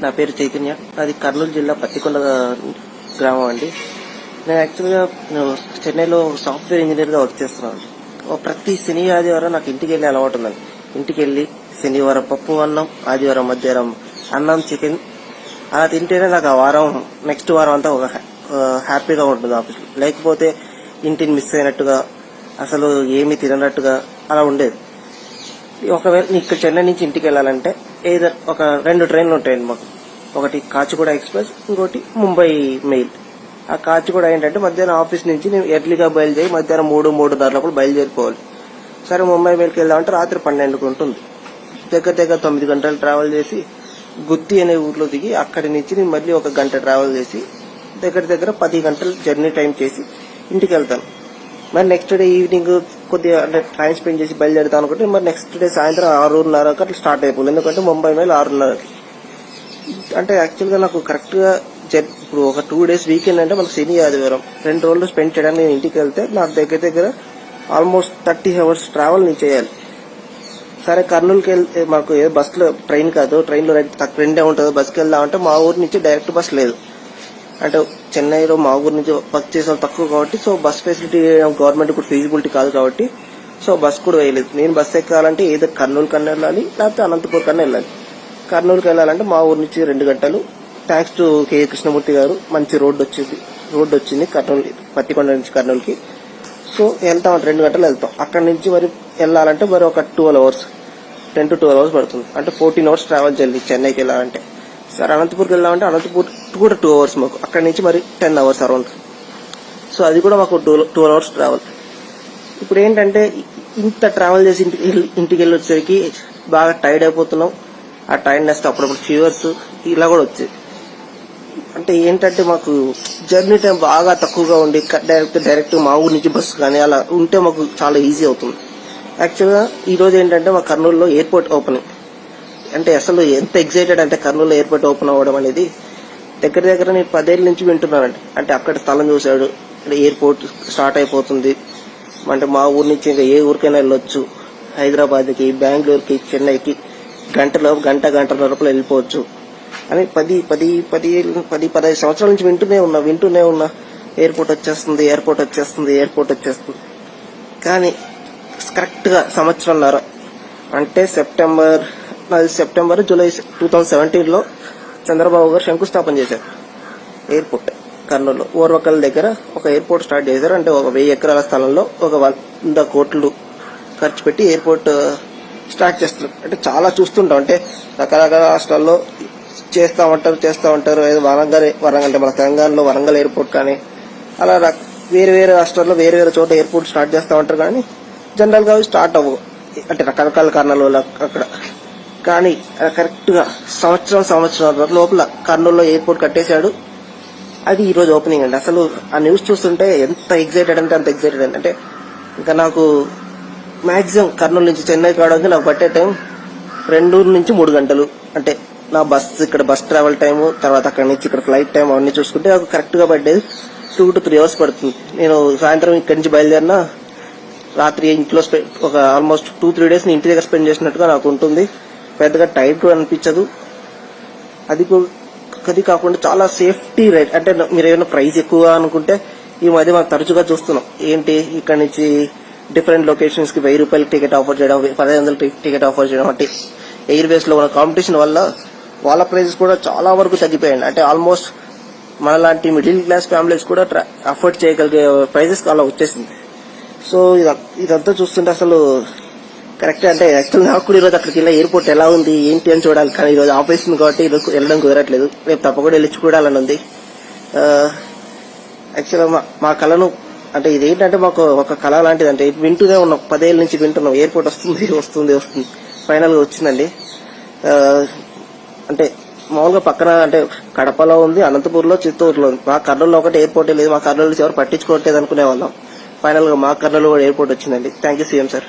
నా పేరు చైతన్య. అది కర్నూలు జిల్లా పత్తికొండ గ్రామం అండి. నేను యాక్చువల్గా నేను చెన్నైలో సాఫ్ట్వేర్ ఇంజనీర్గా వర్క్ చేస్తున్నాను. ప్రతి శని ఆదివారం నాకు ఇంటికి వెళ్ళి అలవాటు ఉందండి. ఇంటికి వెళ్ళి శనివారం పప్పు అన్నం ఆదివారం మధ్యాహ్నం అన్నం చికెన్. అలా తింటేనే నాకు ఆ వారం నెక్స్ట్ వారం అంతా ఒక హ్యా- హ్యాపీగా ఉంటుంది ఆఫీస్ లేకపోతే ఇంటిని మిస్ అయినట్టుగా అసలు ఏమీ తిననట్టుగా అలా ఉండేది. ఒకవేళ ఇక్కడ చెన్నై నుంచి ఇంటికి వెళ్ళాలంటే ఏదో ఒక రెండు ట్రైన్లు ఉంటాయండి మాకు. ఒకటి కాచిగూడ ఎక్స్ప్రెస్ ఇంకోటి ముంబై మెయిల్. ఆ కాచిగూడ ఏంటంటే మధ్యాహ్నం ఆఫీస్ నుంచి నేను ఎర్లీగా బయలుదేరి మధ్యాహ్నం మూడు మూడు లోపల బయలుదేరిపోవాలి. సరే ముంబై మెయిల్కి వెళ్దామంటే రాత్రి పన్నెండుకు ఉంటుంది. దగ్గర దగ్గర తొమ్మిది గంటలు ట్రావెల్ చేసి గుత్తి అనే ఊర్లో దిగి అక్కడి నుంచి నేను మళ్ళీ ఒక గంట ట్రావెల్ చేసి దగ్గర దగ్గర పది గంటలు జర్నీ టైం చేసి ఇంటికి వెళ్తాను. మరి నెక్స్ట్ డే ఈవినింగ్ కొద్దిగా అంటే టైం స్పెండ్ చేసి బయలుదేరుతాను అనుకుంటే మరి నెక్స్ట్ డే సాయంత్రం ఆరున్నరకు అట్లా స్టార్ట్ అయిపోయింది. ఎందుకంటే ముంబై మేలు ఆరున్నరకి. అంటే యాక్చువల్గా నాకు కరెక్ట్గా జర్ ఇప్పుడు ఒక టూ డేస్ వీకెండ్ అంటే మనకు శని ఆదివారం రెండు రోజులు స్పెండ్ చేయడానికి నేను ఇంటికి వెళ్తే నాకు దగ్గర దగ్గర ఆల్మోస్ట్ థర్టీ అవర్స్ ట్రావెల్ నేను చేయాలి. సరే కర్నూలుకి వెళ్తే మాకు ఏ బస్సులో ట్రైన్ కాదు. ట్రైన్లో రెండు తక్కువ రెండే ఉంటుంది. బస్కి వెళ్దామంటే మా ఊరి నుంచి డైరెక్ట్ బస్ లేదు. అంటే చెన్నైలో మా ఊరు నుంచి వర్క్ చేసే వాళ్ళు తక్కువ కాబట్టి సో బస్ ఫెసిలిటీ గవర్నమెంట్ కూడా ఫీజిబిలిటీ కాదు కాబట్టి సో బస్ కూడా వేయలేదు. నేను బస్ ఎక్కాలంటే ఏదో కర్నూలు కన్నా వెళ్ళాలి లేకపోతే అనంతపూర్ కన్నా వెళ్ళాలి. కర్నూలుకి వెళ్ళాలంటే మా ఊరు నుంచి రెండు గంటలు. థ్యాంక్స్ టు కే. కృష్ణమూర్తి గారు మంచి రోడ్డు వచ్చింది. రోడ్డు వచ్చింది కర్నూలు పత్తికొండ నుంచి కర్నూలుకి. సో వెళ్తాం అంటే రెండు గంటలు వెళ్తాం. అక్కడ నుంచి మరి వెళ్ళాలంటే మరి ఒక twelve hours ten to twelve hours పడుతుంది. అంటే ఫోర్టీన్ అవర్స్ ట్రావెల్ చేయాలి చెన్నైకి వెళ్ళాలంటే. సార్ అనంతపూర్కి వెళ్ళామంటే అనంతపూర్ కూడా టూ అవర్స్ మాకు. అక్కడి నుంచి మరి టెన్ అవర్స్ అరౌండ్ సో అది కూడా మాకు టూ టూ అవర్స్ ట్రావెల్ ఇప్పుడు ఏంటంటే ఇంత ట్రావెల్ చేసి ఇంటికి వెళ్ళి- ఇంటికి వెళ్ళి వచ్చేసరికి బాగా టైర్డ్ అయిపోతున్నాం. ఆ టైర్డ్నెస్ అప్పుడప్పుడు ఫీవర్స్ ఇలా కూడా వచ్చేది. అంటే ఏంటంటే మాకు జర్నీ టైం బాగా తక్కువగా ఉండి డైరెక్ట్ డైరెక్ట్ మా ఊరు నుంచి బస్సు కానీ అలా ఉంటే మాకు చాలా ఈజీ అవుతుంది. యాక్చువల్గా ఈరోజు ఏంటంటే మా కర్నూలులో ఎయిర్పోర్ట్ ఓపెనింగ్ అంటే అసలు ఎంత ఎగ్జైటెడ్ అంటే కర్నూలు ఎయిర్పోర్ట్ ఓపెన్ అవ్వడం అనేది దగ్గర దగ్గర నేను పదేళ్ళ నుంచి వింటున్నానండి. అంటే అక్కడ స్థలం చూశాడు ఎయిర్పోర్ట్ స్టార్ట్ అయిపోతుంది. అంటే మా ఊరు నుంచి ఇంకా ఏ ఊరికైనా వెళ్ళొచ్చు. హైదరాబాద్కి బెంగళూరుకి చెన్నైకి గంటలో గంట గంట లోపల వెళ్ళిపోవచ్చు. అని పది పది పది పది పదహైదు సంవత్సరాల నుంచి వింటూనే ఉన్నా వింటూనే ఉన్నా. ఎయిర్పోర్ట్ వచ్చేస్తుంది ఎయిర్పోర్ట్ వచ్చేస్తుంది ఎయిర్పోర్ట్ వచ్చేస్తుంది. కానీ కరెక్ట్గా సంవత్సరంన్నర అంటే సెప్టెంబర్ అది సెప్టెంబర్ జూలై టూ థౌజండ్ సెవెంటీన్లో చంద్రబాబు గారు శంకుస్థాపన చేశారు. ఎయిర్పోర్ట్ కర్నూలు ఓర్వకల్ దగ్గర ఒక ఎయిర్పోర్ట్ స్టార్ట్ చేశారు. అంటే ఒక వెయ్యి ఎకరాల స్థలంలో ఒక వంద కోట్లు ఖర్చు పెట్టి ఎయిర్పోర్ట్ uh, స్టార్ట్ చేస్తారు అంటే చాలా చూస్తుంటాం. అంటే రకరకాల రాష్ట్రాల్లో చేస్తా ఉంటారు చేస్తా ఉంటారు. వరంగల్ వరంగల్ అంటే మన తెలంగాణలో వరంగల్ ఎయిర్పోర్ట్ కానీ అలా వేరే వేరే రాష్ట్రాల్లో వేరే వేరే చోట ఎయిర్పోర్ట్ స్టార్ట్ చేస్తూ ఉంటారు. కానీ జనరల్గా అవి స్టార్ట్ అవ్వవు. అంటే రకరకాల కారణాల వల్ల అక్కడ కానీ కరెక్ట్గా సంవత్సరం సంవత్సరం లోపల కర్నూలులో ఎయిర్పోర్ట్ కట్టేశాడు. అది ఈ రోజు ఓపెనింగ్ అండి. అసలు ఆ న్యూస్ చూస్తుంటే ఎంత ఎగ్జైటెడ్ అంటే అంత ఎగ్జైటెడ్ అండి అంటే ఇంకా నాకు మాక్సిమం కర్నూలు నుంచి చెన్నై కావడానికి నాకు పట్టే టైం రెండు నుంచి మూడు గంటలు. అంటే నా బస్ ఇక్కడ బస్ ట్రావెల్ టైము తర్వాత అక్కడ నుంచి ఇక్కడ ఫ్లైట్ టైం అవన్నీ చూసుకుంటే నాకు కరెక్ట్గా పడ్డేది. టూ టు త్రీ అవర్స్ పడుతుంది. నేను సాయంత్రం ఇక్కడి నుంచి బయలుదేరినా రాత్రి ఇంట్లో ఒక ఆల్మోస్ట్ టూ త్రీ డేస్ ఇంటి దగ్గర స్పెండ్ చేసినట్టుగా నాకు ఉంటుంది. పెద్దగా టైట్ కూడా అనిపించదు. అది అది కాకుండా చాలా సేఫ్టీ రైడ్ అంటే మీరు ఏమైనా ప్రైస్ ఎక్కువ అనుకుంటే ఈ మధ్య మనం తరచుగా చూస్తున్నాం. ఏంటి? ఇక్కడ నుంచి డిఫరెంట్ లొకేషన్స్కి వెయ్యి రూపాయలకి టికెట్ ఆఫర్ చేయడం పదిహేను వందల టికెట్ ఆఫర్ చేయడం అంటే ఎయిర్ బేస్లో ఉన్న కాంపిటీషన్ వల్ల వాళ్ళ ప్రైజెస్ కూడా చాలా వరకు తగ్గిపోయాయి అంటే ఆల్మోస్ట్ మనలాంటి మిడిల్ క్లాస్ ఫ్యామిలీస్ కూడా అఫోర్డ్ చేయగలిగే ప్రైజెస్ అలా వచ్చేసింది. సో ఇదంతా చూస్తుంటే అసలు కరెక్ట్ అంటే యాక్చువల్ నాకు కూడా ఈరోజు అక్కడికి వెళ్ళి ఎయిర్పోర్ట్ ఎలా ఉంది ఏంటి అని చూడాలి. కానీ ఈరోజు ఆఫీస్ ఉంది కాబట్టి ఈరోజు వెళ్ళడం కుదరట్లేదు. రేపు తప్పకుండా వెళ్ళి చూడాలని ఉంది. యాక్చువల్గా మా మా కళను అంటే ఇది ఏంటంటే మాకు ఒక కళ లాంటిది అంటే వింటూనే ఉన్నాం. పదేళ్ళ నుంచి వింటున్నాం. ఎయిర్పోర్ట్ వస్తుంది వస్తుంది వస్తుంది. ఫైనల్గా వచ్చిందండి. అంటే మామూలుగా పక్కన అంటే కడపలో ఉంది అనంతపూర్లో చిత్తూరులో ఉంది. మా కర్నూలులో ఒకటి ఎయిర్పోర్ట్ లేదు. మా కర్నూలు ఎవరు పట్టించుకోవట్లేదు అనుకునే వాళ్ళం. ఫైనల్గా మా కర్నూలు కూడా ఎయిర్పోర్ట్ వచ్చిందండి. Thank you CM sir